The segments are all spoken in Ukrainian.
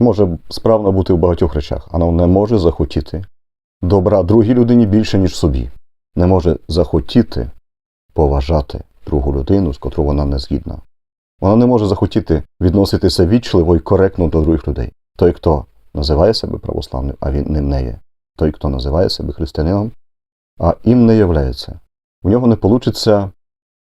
може справна бути в багатьох речах, але не може захотіти добра другій людині більше, ніж собі. Не може захотіти поважати другу людину, з котрою вона не згідна. Вона не може захотіти відноситися вічливо і коректно до других людей. Той, хто називає себе православним, а він ним не є. Той, хто називає себе християнином, а їм не являється. У нього не вийде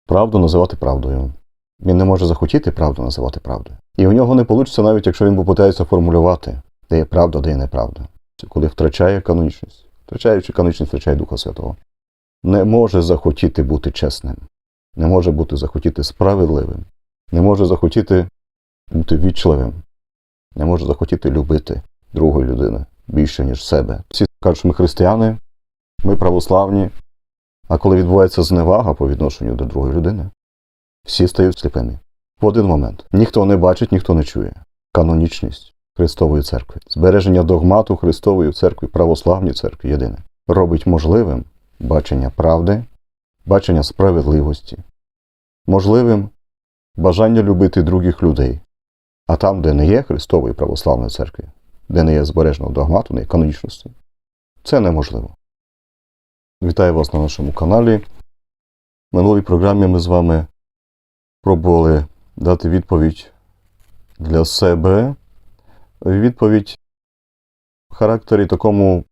правду називати правдою. Він не може захотіти правду називати правдою. І у нього не вийде, навіть якщо він попитається формулювати, де є правда, де є неправда. Це коли втрачає канонічність. Втрачаючи канонічність, втрачає Духа Святого. Не може захотіти бути чесним, не може бути захотіти справедливим, не може захотіти бути вічливим, не може захотіти любити другої людини більше, ніж себе. Всі кажуть, що ми християни, ми православні, а коли відбувається зневага по відношенню до другої людини, всі стають сліпими. В один момент. Ніхто не бачить, ніхто не чує. Канонічність Христової церкви, збереження догмату Христової церкви, православній церкві єдине, робить можливим бачення правди, бачення справедливості, можливим бажання любити других людей. А там, де не є Христової православної церкви, де не є збереженого догмату, не є канонічності, це неможливо. Вітаю вас на нашому каналі. В минулій програмі ми з вами пробували дати відповідь для себе, відповідь в характері такому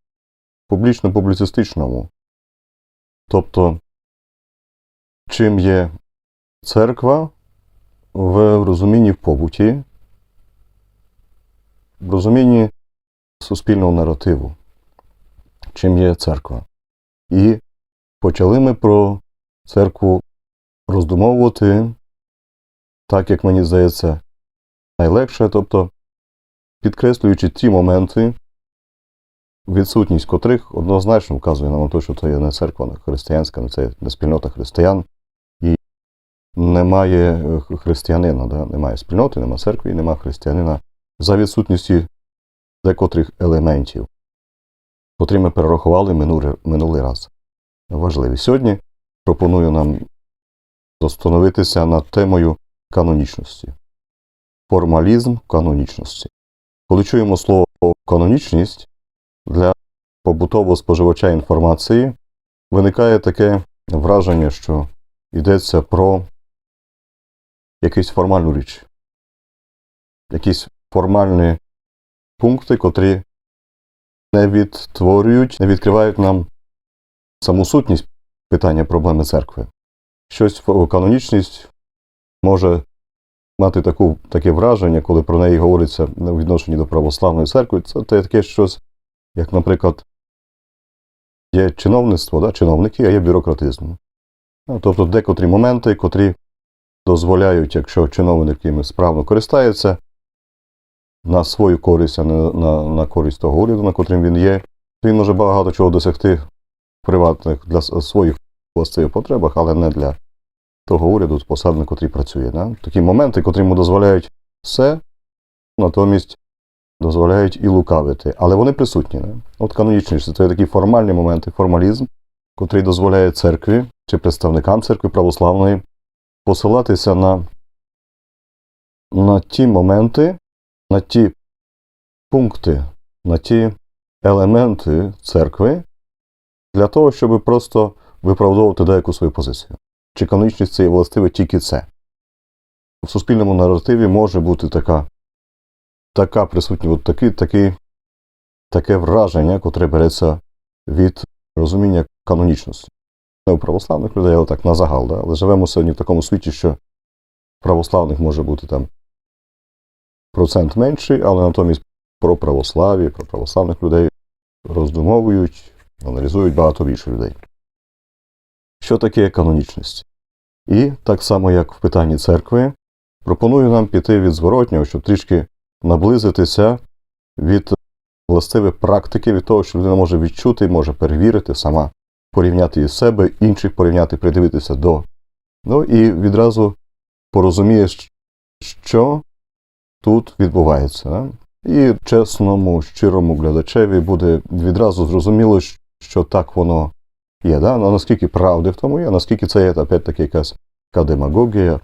публічно-публіцистичному. Тобто, чим є церква в розумінні в побуті, в розумінні суспільного наративу, чим є церква. І почали ми про церкву роздумовувати, так як мені здається, найлегше, тобто підкреслюючи ті моменти, відсутність котрих однозначно вказує нам на те, що це є не церква не християнська, не це не спільнота християн, і немає е, християнина, да? немає спільноти, немає церкви, і немає християнина за відсутністю декотрих елементів, котрі ми перерахували минулий, минулий раз. Важливі. Сьогодні пропоную нам зостановитися над темою канонічності. Формалізм канонічності. Коли чуємо слово канонічність, для побутового споживача інформації виникає таке враження, що йдеться про якусь формальну річ, якісь формальні пункти, котрі не відтворюють, не відкривають нам саму сутність питання проблеми церкви. Щось канонічність може мати таку, таке враження, коли про неї говориться у відношенні до православної церкви, це таке щось, як, наприклад, є чиновництво, да, чиновники, а є бюрократизм. Тобто декотрі моменти, котрі дозволяють, якщо чиновник їм справно користається, на свою користь, а не на, на користь того уряду, на котрим він є, він може багато чого досягти приватних для своїх властивих потребах, але не для того уряду, посадника, котрий працює. Да? Такі моменти, котрі йому дозволяють все, натомість дозволяють і лукавити. Але вони присутні. Не? От канонічність це такі формальні моменти, формалізм, котрий дозволяє церкві чи представникам церкви православної посилатися на, на ті моменти, на ті пункти, на ті елементи церкви для того, щоб просто виправдовувати деяку свою позицію. Чи канонічність це є властиве тільки це? В суспільному наративі може бути така така присутня, от такі, такі, таке враження, котре береться від розуміння канонічності. Не у православних людей, але так на загал. Да? Але живемо сьогодні в такому світі, що православних може бути там процент менший, але натомість про православ'я, про православних людей роздумовують, аналізують багато більше людей. Що таке канонічність? І так само, як в питанні церкви, пропоную нам піти від зворотнього, щоб трішки наблизитися від властивої практики, від того, що людина може відчути, може перевірити, сама порівняти із себе, інших порівняти, придивитися до. Ну і відразу порозуміє, що тут відбувається. І чесному, щирому глядачеві буде відразу зрозуміло, що так воно є. Да? Ну, наскільки правди в тому є, наскільки це є опять таки якась демагогія,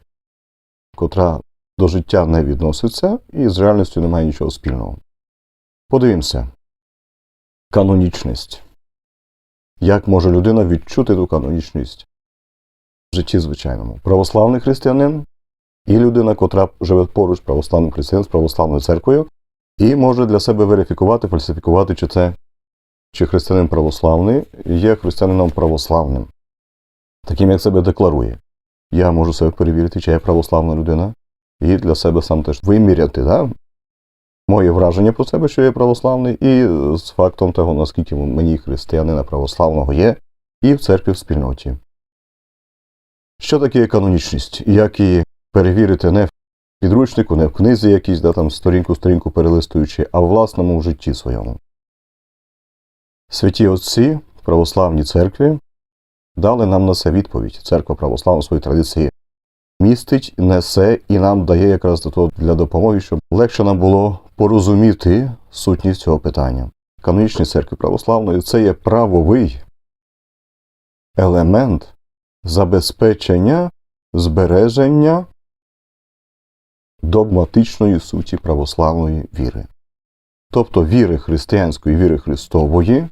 котра до життя не відноситься і з реальністю немає нічого спільного. Подивімося. Канонічність. Як може людина відчути ту канонічність в житті звичайному? Православний християнин і людина, котра живе поруч православним християном з православною церквою, і може для себе верифікувати, фальсифікувати, чи це чи християнин православний є християнином православним, таким як себе декларує. Я можу себе перевірити, чи я православна людина, і для себе сам теж виміряти да? моє враження про себе, що я православний, і з фактом того, наскільки мені християнина православного є, і в церкві в спільноті. Що таке канонічність? Як її перевірити не в підручнику, не в книзі якійсь, да, там сторінку-сторінку перелистуючи, а в власному житті своєму. Святі Отці в православній церкві дали нам на це відповідь. Церква православна в своїй традиції містить, несе і нам дає якраз для допомоги, щоб легше нам було порозуміти сутність цього питання. Канонічні церкви православної це є правовий елемент забезпечення збереження догматичної суті православної віри. Тобто віри християнської, віри Христової,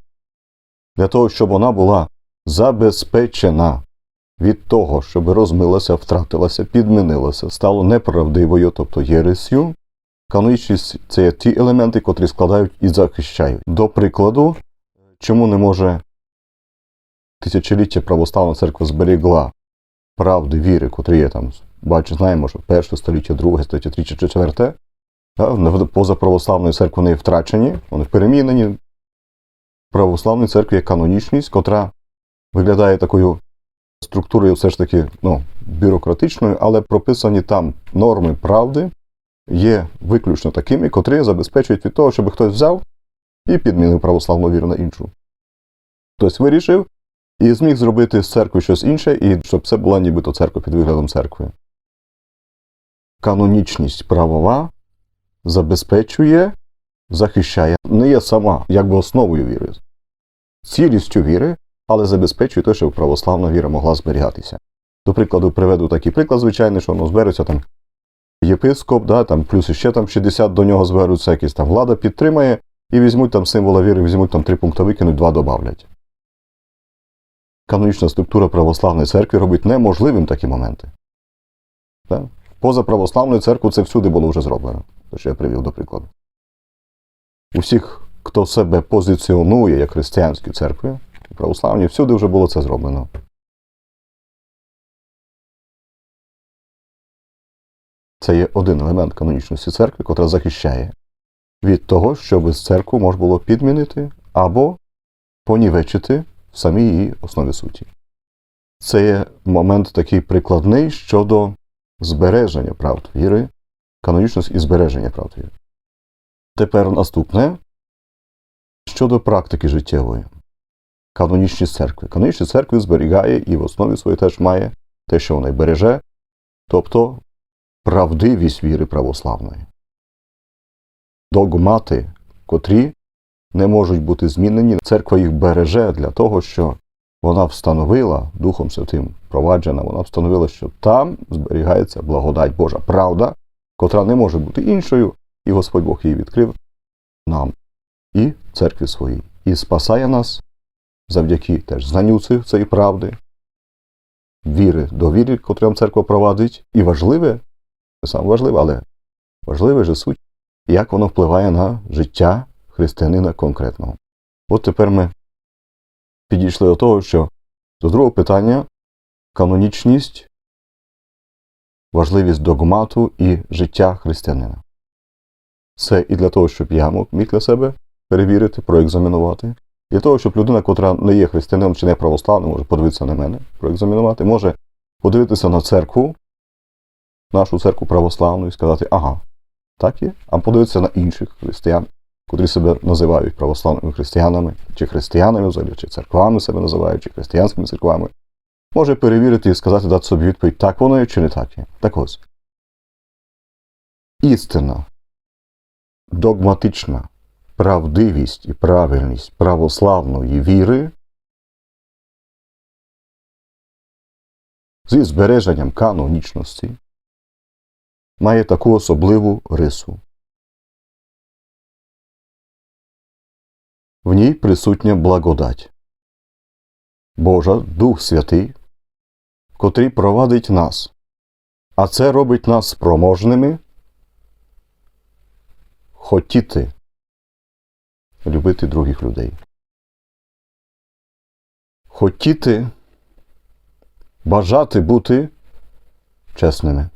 для того, щоб вона була забезпечена від того, щоб розмилася, втратилася, підмінилася, стало неправдивою, тобто єресю. Канонічність це є ті елементи, котрі складають і захищають. До прикладу, чому не може тисячоліття православна церква зберігла правди віри, котрі є там, бачу, знаємо, що перше століття, друге століття, третє, четверте, поза православною церквою вони втрачені, вони перемінені. В православній церкві є канонічність, котра виглядає такою структурою все ж таки ну, бюрократичною, але прописані там норми правди є виключно такими, котрі забезпечують від того, щоб хтось взяв і підмінив православну віру на іншу. Хтось вирішив і зміг зробити з церкви щось інше, і щоб це була нібито церква під виглядом церкви. Канонічність правова забезпечує, захищає, не є сама якби основою віри, цілістю віри, але забезпечує те, щоб православна віра могла зберігатися. До прикладу, приведу такий приклад, звичайний, що воно збереться там єпископ, да, там, плюс ще там 60 до нього зберуться, якась там влада підтримає, і візьмуть там символа віри, візьмуть там три пункти викинуть, два добавлять. Канонічна структура православної церкви робить неможливим такі моменти. Да? Поза православною церквою це всюди було вже зроблено, те, що я привів до прикладу. Усіх, хто себе позиціонує як християнські церкви, православні, всюди вже було це зроблено. Це є один елемент канонічності церкви, котра захищає від того, щоб з церкву можна було підмінити або понівечити в самій її основі суті. Це є момент такий прикладний щодо збереження правд віри, канонічності і збереження правд віри. Тепер наступне щодо практики життєвої. Канонічність церкви. Канонічність церкви зберігає і в основі своїй теж має те, що вона береже, тобто правдивість віри православної. Догмати, котрі не можуть бути змінені, церква їх береже для того, що вона встановила Духом Святим проваджена, вона встановила, що там зберігається благодать Божа правда, котра не може бути іншою, і Господь Бог її відкрив нам і церкві своїй, і спасає нас завдяки теж знанню цієї правди, віри до віри, котрим церква провадить, і важливе, не саме важливе, але важливе же суть, як воно впливає на життя християнина конкретного. От тепер ми підійшли до того, що до другого питання канонічність, важливість догмату і життя християнина. Це і для того, щоб я міг для себе перевірити, проекзамінувати. Для того, щоб людина, котра не є християнином чи не православним, може подивитися на мене, проекзамінувати, може подивитися на церкву, нашу церкву православну і сказати, ага, так є, а подивитися на інших християн, котрі себе називають православними християнами, чи християнами взагалі, чи церквами себе називають, чи християнськими церквами, може перевірити і сказати, дати собі відповідь, так воно є чи не так є. Так ось. Істина, догматична правдивість і правильність православної віри зі збереженням канонічності має таку особливу рису. В ній присутня благодать. Божа, Дух Святий, котрий провадить нас, а це робить нас спроможними хотіти любити других людей. Хотіти бажати бути чесними.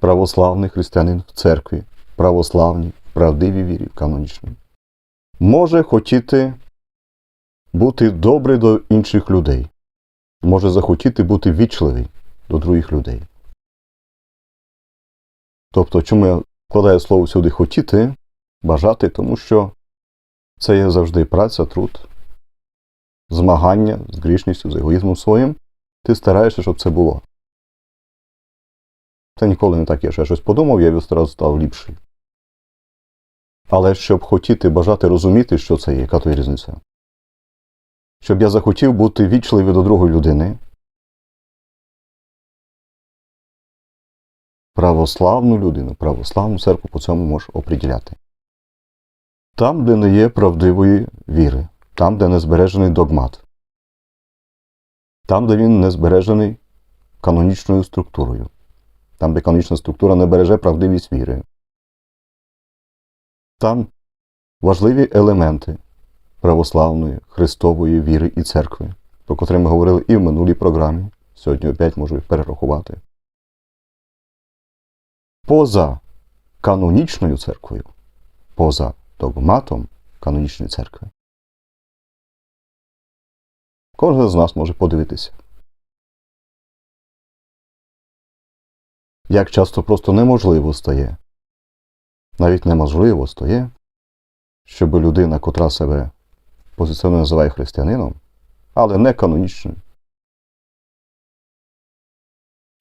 Православний християнин в церкві, православній, в правдивій вірі, канонічній. Може хотіти бути добрий до інших людей. Може захотіти бути вічливий до других людей. Тобто, чому я вкладаю слово сюди хотіти, бажати, тому що це є завжди праця, труд, змагання з грішністю, з егоїзмом своїм. Ти стараєшся, щоб це було. Це ніколи не так, я ще щось подумав, я відразу став ліпший. Але щоб хотіти, бажати розуміти, що це є, яка то є різниця. Щоб я захотів бути вічливий до другої людини, православну людину, православну церкву по цьому можеш оприділяти. Там, де не є правдивої віри, там, де не збережений догмат, там, де він не збережений канонічною структурою, там, де канонічна структура не береже правдивість віри. Там важливі елементи православної, Христової віри і церкви, про котрі ми говорили і в минулій програмі, сьогодні опять можу їх перерахувати. Поза канонічною церквою, поза догматом канонічної церкви. Кожен з нас може подивитися. Як часто просто неможливо стає, навіть неможливо стає, щоб людина, котра себе позиціонує називає християнином, але не канонічним,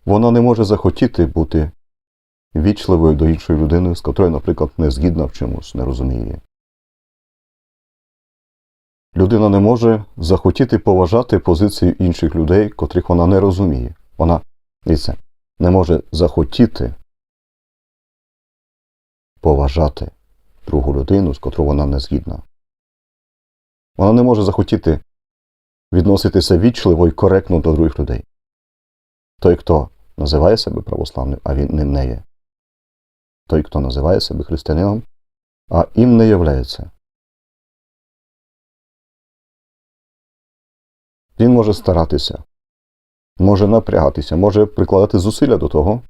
вона не може захотіти бути вічливою до іншої людини, з котрою, наприклад, не згідна в чомусь, не розуміє. Людина не може захотіти поважати позицію інших людей, котрих вона не розуміє. Вона дивіться, не може захотіти поважати другу людину, з котрою вона не згідна. Вона не може захотіти відноситися вічливо і коректно до других людей. Той, хто називає себе православним, а він ним не є. Той, хто називає себе християнином, а їм не являється. Він може старатися, може напрягатися, може прикладати зусилля до того,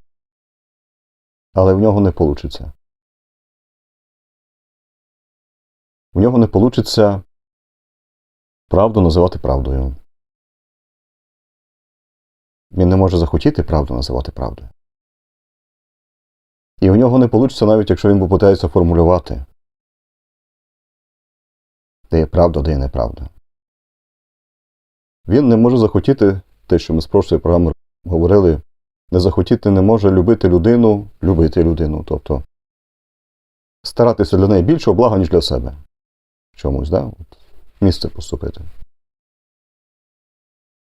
але в нього не вийде. В нього не вийде правду називати правдою. Він не може захотіти правду називати правдою. І в нього не вийде, навіть якщо він попитається формулювати, де є правда, де є неправда. Він не може захотіти те, що ми з прошлої програми говорили, не захотіти не може любити людину, любити людину, тобто старатися для неї більшого блага, ніж для себе. Чомусь, да? От, місце поступити.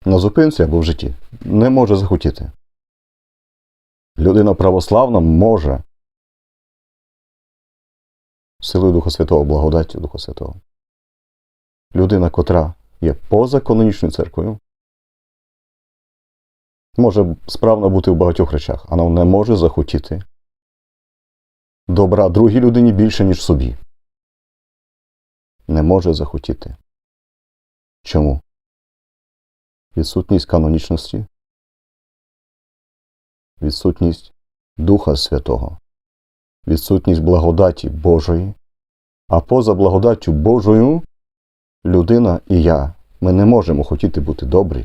На зупинці або в житті не може захотіти. Людина православна може силою Духа Святого, благодаттю Духа Святого. Людина, котра є поза канонічною церквою, може справно бути в багатьох речах, але не може захотіти добра другій людині більше, ніж собі. Не може захотіти. Чому? Відсутність канонічності, відсутність Духа Святого, відсутність благодаті Божої, а поза благодаттю Божою людина і я, ми не можемо хотіти бути добрі,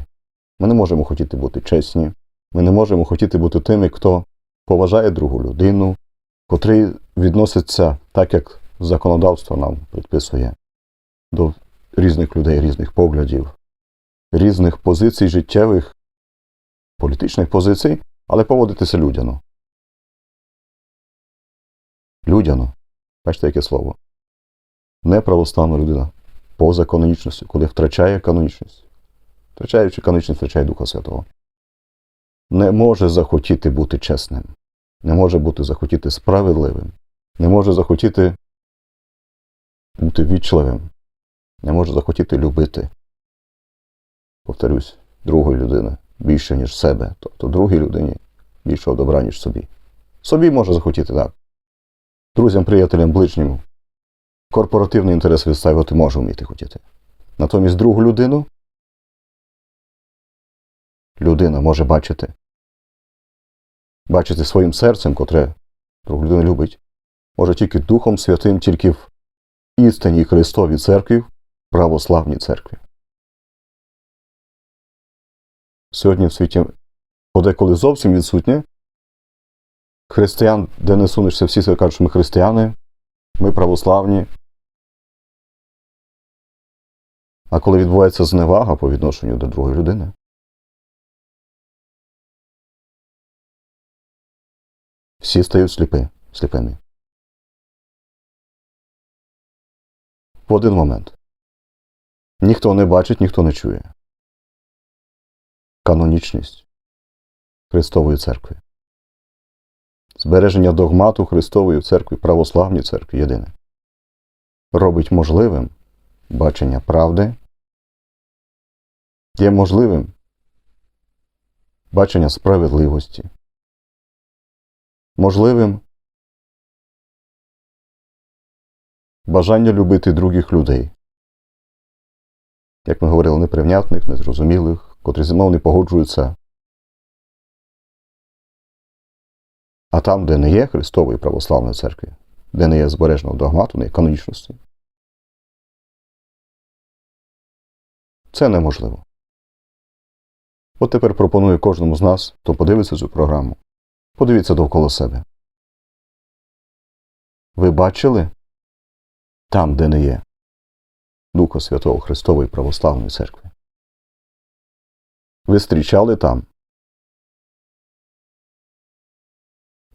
ми не можемо хотіти бути чесні, ми не можемо хотіти бути тими, хто поважає другу людину, котрий відноситься так, як законодавство нам предписує, до різних людей, різних поглядів, різних позицій життєвих, політичних позицій, але поводитися людяно. Людяно. Бачите, яке слово? Не православна людина поза канонічністю, коли втрачає канонічність. Втрачаючи канонічність, втрачає Духа Святого. не може захотіти бути чесним, не може бути захотіти справедливим, не може захотіти бути вічливим, не може захотіти любити. Повторюсь, другої людини більше, ніж себе, тобто другій людині більшого добра, ніж собі. Собі може захотіти так. Друзям, приятелям, ближнім корпоративний інтерес відставити може вміти хотіти. Натомість другу людину людина може бачити. Бачити своїм серцем, котре другу людину любить, може тільки Духом Святим, тільки в істинній Христовій церкві, православній церкві. Сьогодні в світі подеколи зовсім відсутнє. Християн, де не сунешся, всі себе кажуть, що ми християни, ми православні. А коли відбувається зневага по відношенню до другої людини, всі стають сліпи, сліпими. В один момент. Ніхто не бачить, ніхто не чує. Канонічність Христової церкви. Збереження догмату Христової церкви, православній церкві єдине. Робить можливим бачення правди, є можливим бачення справедливості, можливим бажання любити других людей, як ми говорили, непривнятних, незрозумілих, котрі зі мною не погоджуються. А там, де не є Христової православної церкви, де не є збереженого догмату, не є канонічності, це неможливо. От тепер пропоную кожному з нас, хто подивиться цю програму, подивіться довкола себе. Ви бачили там, де не є Духа Святого Христової Православної Церкви? Ви зустрічали там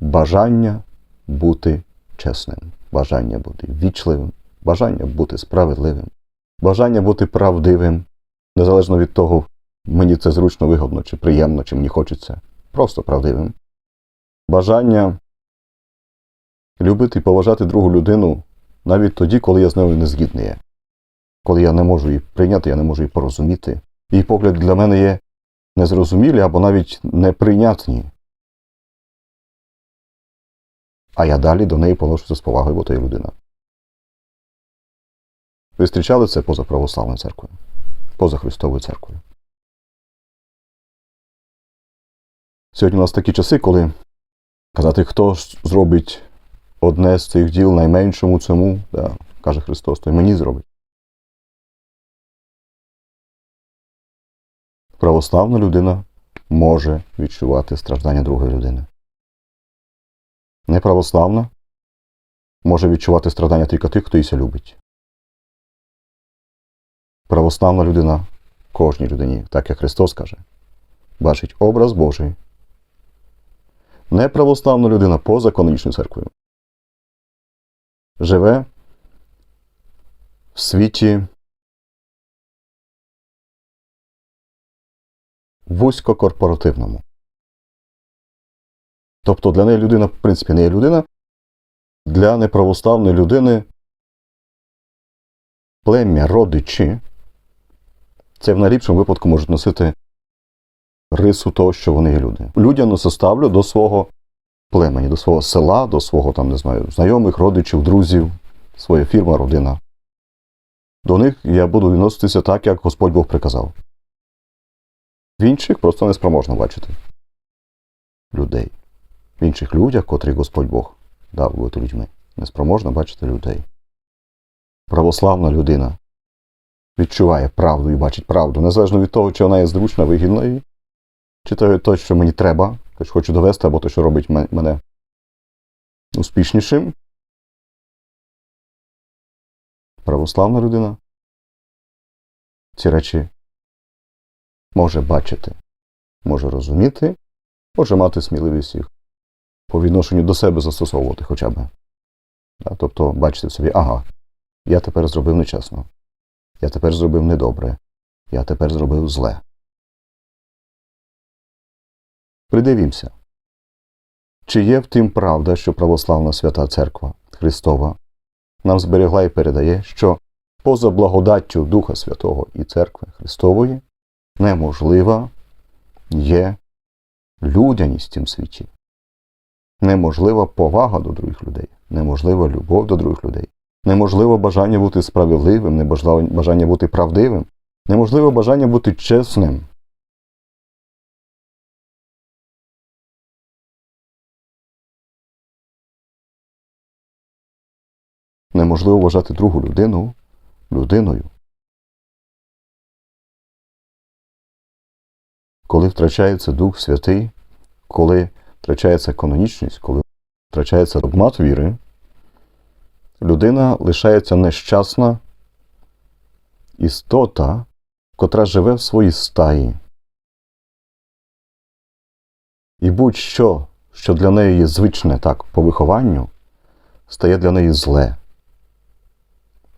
бажання бути чесним, бажання бути вічливим, бажання бути справедливим, бажання бути правдивим, незалежно від того, мені це зручно, вигодно, чи приємно, чи мені хочеться, просто правдивим. Бажання любити і поважати другу людину навіть тоді, коли я з нею не згідний. Коли я не можу її прийняти, я не можу її порозуміти. Її погляд для мене є незрозумілі або навіть неприйнятні. А я далі до неї поношуся з повагою, бо то є людина. Ви зустрічали це поза православною церквою, поза Христовою церквою. Сьогодні у нас такі часи, коли казати, хто ж зробить одне з цих діл найменшому цьому, да, каже Христос, то й мені зробить. Православна людина може відчувати страждання другої людини. Неправославна може відчувати страждання тільки тих, хто її любить. Православна людина кожній людині, так як Христос каже, бачить образ Божий. Неправославна людина поза канонічною церквою живе в світі вузькокорпоративному. Тобто для неї людина, в принципі, не є людина, для неправославної людини плем'я, родичі, це в найліпшому випадку можуть носити рису того, що вони є люди. Людяно ставлю до свого племені, до свого села, до свого там, не знаю, знайомих, родичів, друзів, своя фірма, родина. До них я буду відноситися так, як Господь Бог приказав. В інших просто неспроможно бачити людей. В інших людях, котрі Господь Бог дав бути людьми, неспроможно бачити людей. Православна людина відчуває правду і бачить правду, незалежно від того, чи вона є зручна, вигідна їй, чи то те, що мені треба, те, що хочу довести, або те, що робить мене успішнішим. Православна людина ці речі може бачити, може розуміти, може мати сміливість їх по відношенню до себе застосовувати хоча б. Тобто бачити в собі, ага, я тепер зробив нечесно, я тепер зробив недобре, я тепер зробив зле. Придивімося. Чи є в тим правда, що православна свята Церква Христова нам зберегла і передає, що поза благодаттю Духа Святого і Церкви Христової неможлива є людяність в цім світі. Неможлива повага до других людей, неможлива любов до других людей, неможливо бажання бути справедливим, неможливо бажання бути правдивим, неможливо бажання бути чесним. Неможливо вважати другу людину людиною. Коли втрачається Дух Святий, коли втрачається канонічність, коли втрачається догмат віри, людина лишається нещасна істота, котра живе в своїй стаї. І будь-що, що для неї є звичне так по вихованню, стає для неї зле,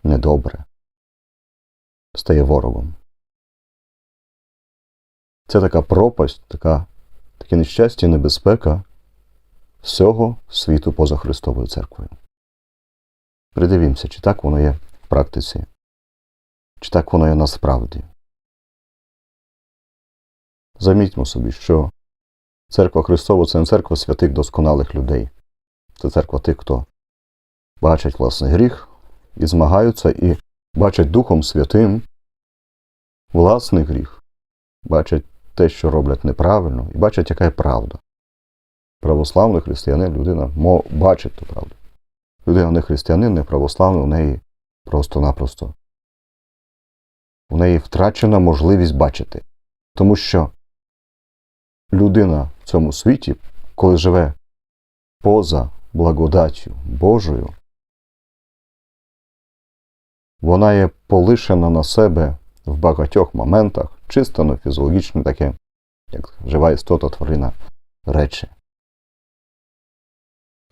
недобре, стає ворогом. Це така пропасть, така, таке нещастя і небезпека всього світу поза Христовою церквою. Придивімося, чи так воно є в практиці, чи так воно є насправді. Замітьмо собі, що церква Христова це не церква святих досконалих людей. Це церква тих, хто бачать власний гріх і змагаються, і бачать Духом Святим власний гріх, бачать те, що роблять неправильно, і бачать, яка є правда. Православний християнин, людина бачить ту правду. Людина не християнин, не православний, у неї просто-напросто. У неї втрачена можливість бачити. Тому що людина в цьому світі, коли живе поза благодаттю Божою, вона є полишена на себе в багатьох моментах, чисто на фізіологічне таке, як жива істота тварина речі.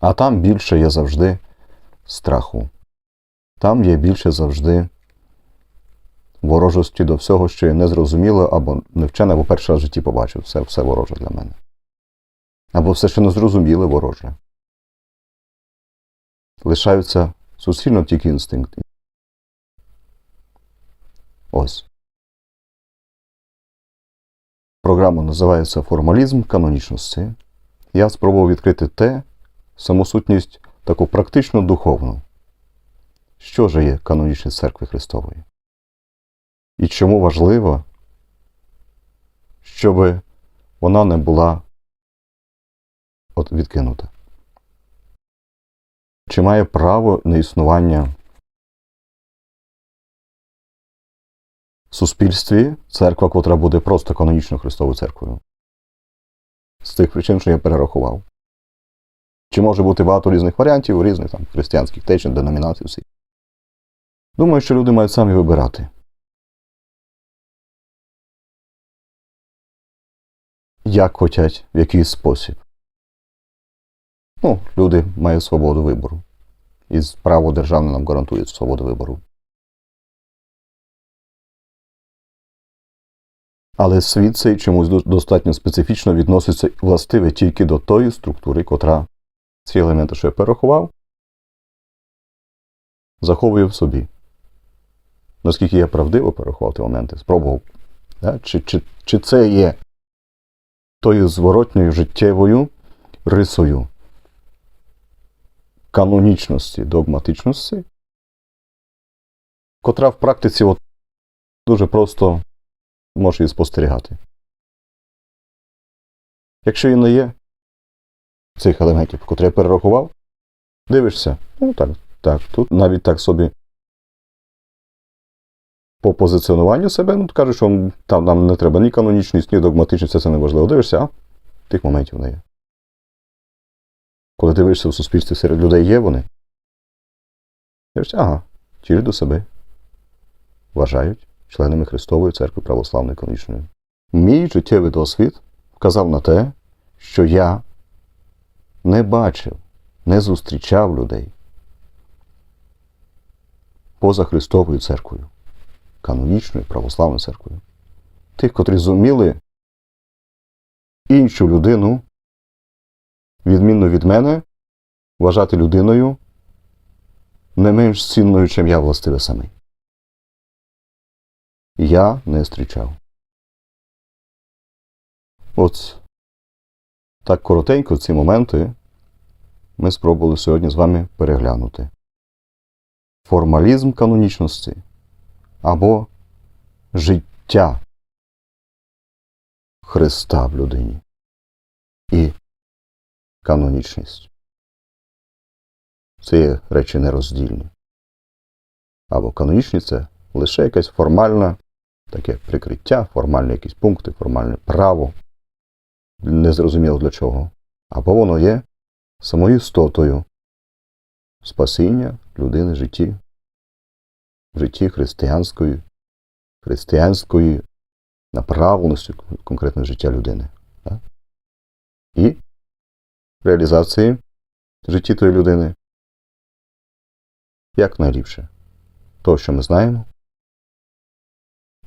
А там більше є завжди страху. Там є більше завжди ворожості до всього, що є незрозуміло або невчене, або перший раз в житті побачив. Все, все вороже для мене. Або все, що незрозуміле вороже. Лишаються суцільно тільки інстинкти. Ось. Програма називається Формалізм канонічності. Я спробував відкрити те, самосутність таку практично духовну. Що же є канонічність церкви Христової? І чому важливо, щоб вона не була от відкинута? Чи має право на існування суспільстві церква, котра буде просто канонічною Христовою церквою? З тих причин, що я перерахував. Чи може бути багато різних варіантів, різних там християнських течень, деномінацій всіх? Думаю, що люди мають самі вибирати. Як хочуть, в який спосіб. Ну, люди мають свободу вибору. І право державне нам гарантує свободу вибору. Але світ цей чомусь до- достатньо специфічно відноситься властиве тільки до тої структури, котра ці елементи, що я перерахував, заховує в собі. Наскільки я правдиво перерахував ті моменти, спробував. Да? Чи, чи, чи це є тою зворотньою життєвою рисою канонічності, догматичності, котра в практиці от дуже просто може її спостерігати. Якщо і не є цих елементів, котрі я перерахував, дивишся, ну так, так, тут навіть так собі по позиціонуванню себе, ну кажуть, що там нам не треба ні канонічність, ні догматичність, це, це не важливо. Дивишся, а тих моментів не є. Коли дивишся в суспільстві серед людей є вони. Дивишся, ага, ті до себе вважають членами Христової церкви православної канонічної. Мій життєвий досвід вказав на те, що я не бачив, не зустрічав людей поза Христовою церквою, канонічною православною церквою. Тих, котрі зуміли іншу людину, відмінно від мене, вважати людиною не менш цінною, чим я властиве самий. Я не зустрічав. От так коротенько ці моменти ми спробували сьогодні з вами переглянути. Формалізм канонічності або життя Христа в людині і канонічність. Це є речі нероздільні. Або канонічність це лише якесь формальне таке прикриття, формальні якісь пункти, формальне право. Незрозуміло для чого. Або воно є самою істотою спасіння людини в житті, в житті християнської, християнської направленості конкретно життя людини. Так? І реалізації в житті тої людини як найліпше. То, що ми знаємо,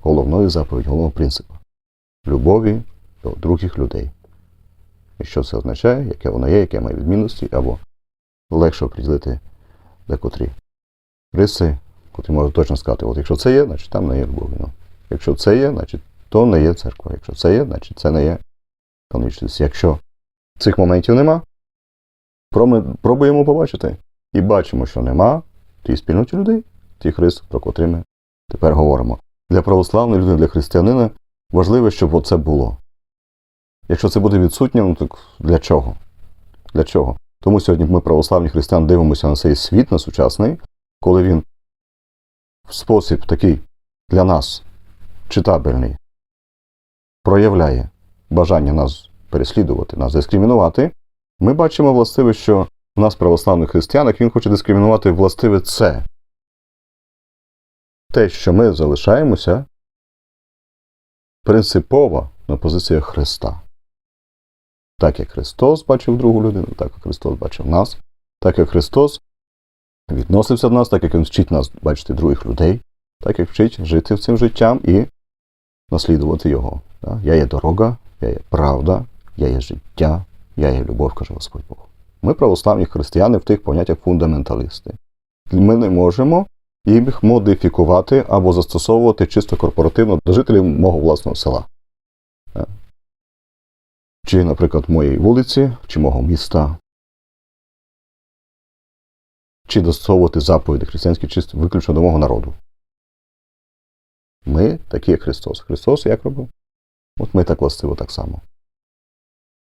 головною заповідь, головного принципу любові до других людей. І що це означає, яке воно є, яке має відмінності, або легше оприділити декотрі риси, котрі можуть точно сказати, от якщо це є, значить там не є любові. Ну, якщо це є, значить то не є церква. Якщо це є, значить це не є канонічність. Якщо цих моментів нема, пробуємо побачити. І бачимо, що нема тій спільноті людей, тих рис, про котрі ми тепер говоримо. Для православної людини, для християнина важливо, щоб оце було. Якщо це буде відсутнє, ну так для чого? Для чого? Тому сьогодні ми, православні християни, дивимося на цей світ на сучасний, коли він в спосіб такий для нас читабельний проявляє бажання нас переслідувати, нас дискримінувати, ми бачимо властиве, що в нас, православних християнах, він хоче дискримінувати властиве це. Те, що ми залишаємося принципово на позиціях Христа. Так як Христос бачив другу людину, так як Христос бачив нас, так як Христос відносився до нас, так як Він вчить нас бачити других людей, так як вчить жити цим життям і наслідувати Його. Я є дорога, я є правда, я є життя, я є любов, каже Господь Бог. Ми, православні християни, в тих поняттях фундаменталісти. Ми не можемо їх модифікувати або застосовувати чисто корпоративно до жителів мого власного села. Е. Чи, наприклад, моєї вулиці, чи мого міста. Чи застосовувати заповіді християнські чисто виключно до мого народу. Ми такі, як Христос. Христос як робив? От ми так властиво так само.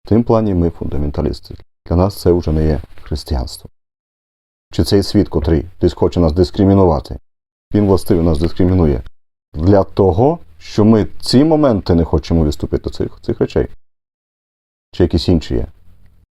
В тим плані ми фундаменталісти. Для нас це вже не є християнство. Чи цей світ, котрий десь хоче нас дискримінувати, він властиво нас дискримінує для того, що ми ці моменти не хочемо відступити цих, цих речей. Чи якісь інші є.